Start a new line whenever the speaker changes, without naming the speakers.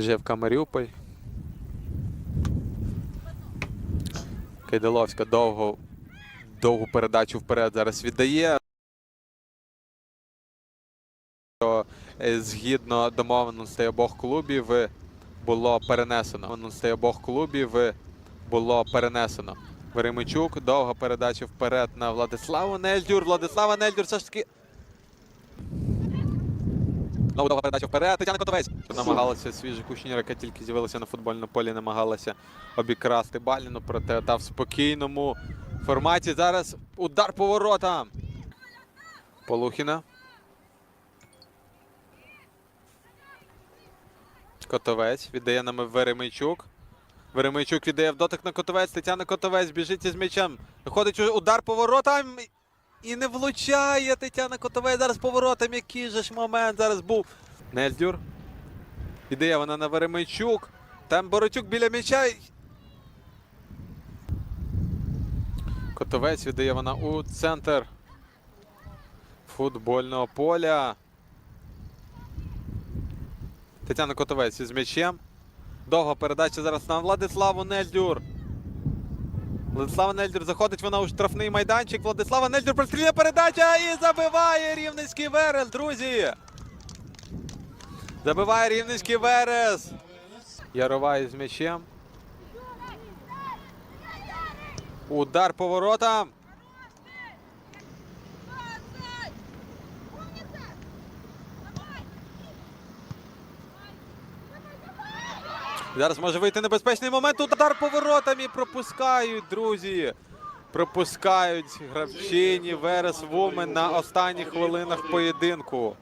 Живка Маріуполь. Кайдаловська довго, довгу передачу вперед зараз віддає. Що, е, Згідно домовленостей обох клубів е, було перенесено. Обох клубів е, було перенесено. Веремичук, довга передача вперед на Владиславу Нельдюр. Владислава Нельдюр все ж таки. Знову довга передача вперед. Тетяна Котовець. Намагалася свіжа кушніра, яка тільки з'явилася на футбольному полі, намагалася обікрасти Баліну, проте та в спокійному форматі. Зараз удар по воротам. Полухіна. Котовець віддає нам Веремийчук. Веремийчук віддає в дотик на Котовець. Тетяна Котовець біжить із м'ячем. Виходить удар по воротам. І не влучає Тетяна Котовець. Зараз поворотом. Який же ж момент зараз був. Нельдюр. Віддає вона на Веремийчук. Там Боротюк біля м'яча. Котовець віддає вона у центр футбольного поля. Тетяна Котовець із м'ячем. Довга передача зараз на Владиславу Нельдюр. Владислава Нельдер заходить вона у штрафний майданчик. Владислава Нельдер простріляє передача і забиває Рівненський Верес, друзі. Забиває Рівненський Верес. Ярова з м'ячем. Удар по воротам. Зараз може вийти небезпечний момент. Удар по воротам і пропускають, друзі. Пропускають гравчині Верес Вумен на останніх хвилинах поєдинку.